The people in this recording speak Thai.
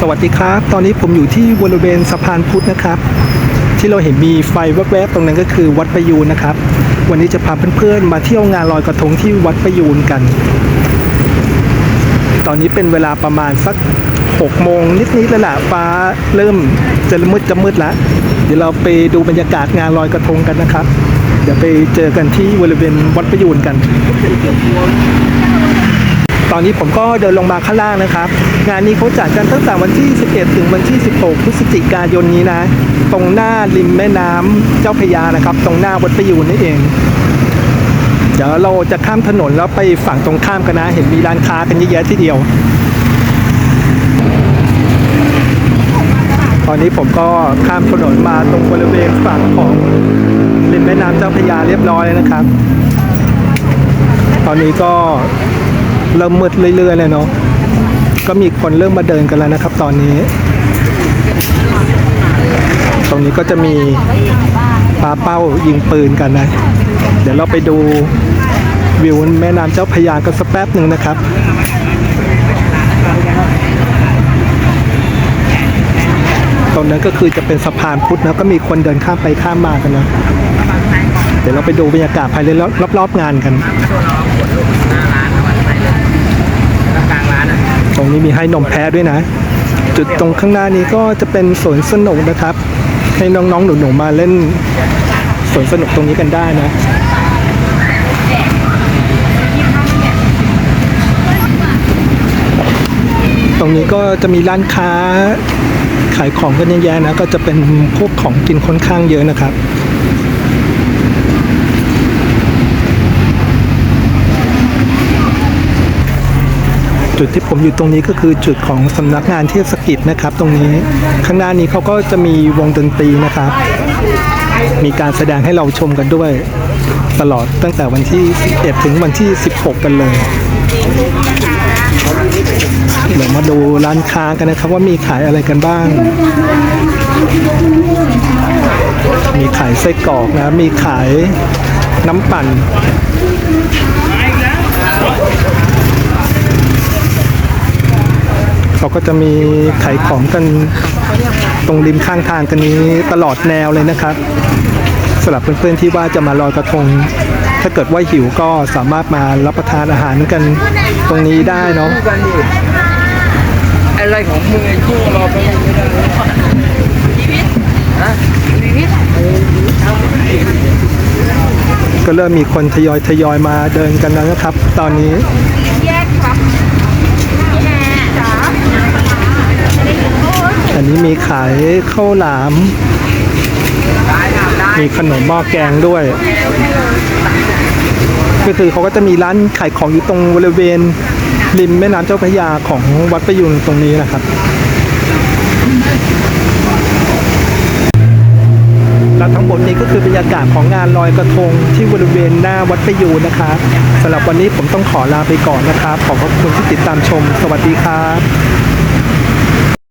สวัสดีครับ ตอนนี้ผมอยู่ที่บริเวณสะพานพุทธนะครับ ที่เราเห็นมีไฟแวบๆตรงนั้นก็คือวัดประยูนนะครับ วันนี้จะพาเพื่อนๆมาเที่ยวงานลอยกระทงที่วัดประยูนกัน ตอนนี้เป็นเวลาประมาณสัก6โมงนิดๆแล้วล่ะฟ้าเริ่มจะมืดจะมืดแล้วเดี๋ยวเราไปดูบรรยากาศงานลอยกระทงกันนะครับ เดี๋ยวไปเจอกันที่บริเวณวัดประยูนกัน ตอนนี้ผมก็เดินลงมาข้างล่างนะครับ งานนี้เขาจัดกันตั้งแต่วันที่ 11 ถึงวันที่ 16 พฤศจิกายนนี้นะ ตรงหน้าริมแม่น้ำเจ้าพยานะครับ ตรงหน้าวัดประยูนนี่เอง เดี๋ยวเราจะข้ามถนนแล้วไปฝั่งตรงข้ามกันนะ เห็นมีร้านค้ากันเยอะแยะทีเดียว ตอนนี้ผมก็ข้ามถนนมาตรงบริเวณฝั่งของริมแม่น้ำเจ้าพยาเรียบร้อยแล้วนะครับ ตอนนี้ก็ เริ่มมืดเรื่อยๆเลยเนาะก็มีคนเริ่มมาเดินกันแล้วนะครับ ตอนนี้ ตรงนี้ก็จะมีปาเป้ายิงปืนกันนะ เดี๋ยวเราไปดูวิวแม่น้ำเจ้าพยากันสักแป๊บหนึ่งนะครับตรงนั้นก็คือจะเป็นสะพานพุทธนะก็มีคนเดินข้ามไปข้ามมากันนะ เดี๋ยวเราไปดูบรรยากาศภายในรอบๆงานกัน ตรง นี้มีให้นมแพะด้วยนะ จุดตรงข้างหน้านี้ก็จะเป็นสวนสนุกนะครับ ให้น้องๆหนูๆมาเล่นสวนสนุกตรงนี้กันได้นะตรงนี้ก็จะมีร้านค้าขายของกันเยอะแยะนะ ก็จะเป็นพวกของกินค่อนข้างเยอะนะครับ จุดที่ผมอยู่ตรงนี้ก็คือจุดของสำนักงานเทศกิจนะครับ ตรงนี้ข้างหน้านี้เขาก็จะมีวงดนตรีนะครับ มีการแสดงให้เราชมกันด้วย ตลอดตั้งแต่วันที่ 11 ถึงวันที่ 16 กันเลยเดี๋ยวมาดูร้านค้ากันนะครับ ว่ามีขายอะไรกันบ้าง มีขายไส้กรอกนะ มีขายน้ำปั่น เขา ก็จะมีขายของกันตรงริมข้างทางกันนี้ตลอดแนวเลยนะครับสำหรับเพื่อนๆที่ว่าจะมาลอยกระทง ถ้าเกิดว่าหิวก็สามารถมารับประทานอาหารกันตรงนี้ได้เนาะอะไรของมึงไอ้คู่เราไปไม่ได้ฮะก็เริ่มมีคนทยอยทยอยมาเดินกันแล้วนะครับ ตอนนี้ แยกครับแม่จ๋า อันนี้มีขายข้าวหลาม มีขนมหม้อแกงด้วย ก็คือเขาก็จะมีร้านขายของอยู่ตรงบริเวณ ริมแม่น้ำเจ้าพระยาของวัดประยุนตรงนี้นะครับ และทั้งหมดนี้ก็คือบรรยากาศของงานลอยกระทงที่บริเวณหน้าวัดประยูนนะครับสำหรับวันนี้ผมต้องขอลาไปก่อนนะครับ ขอขอบคุณที่ติดตามชม สวัสดีครับ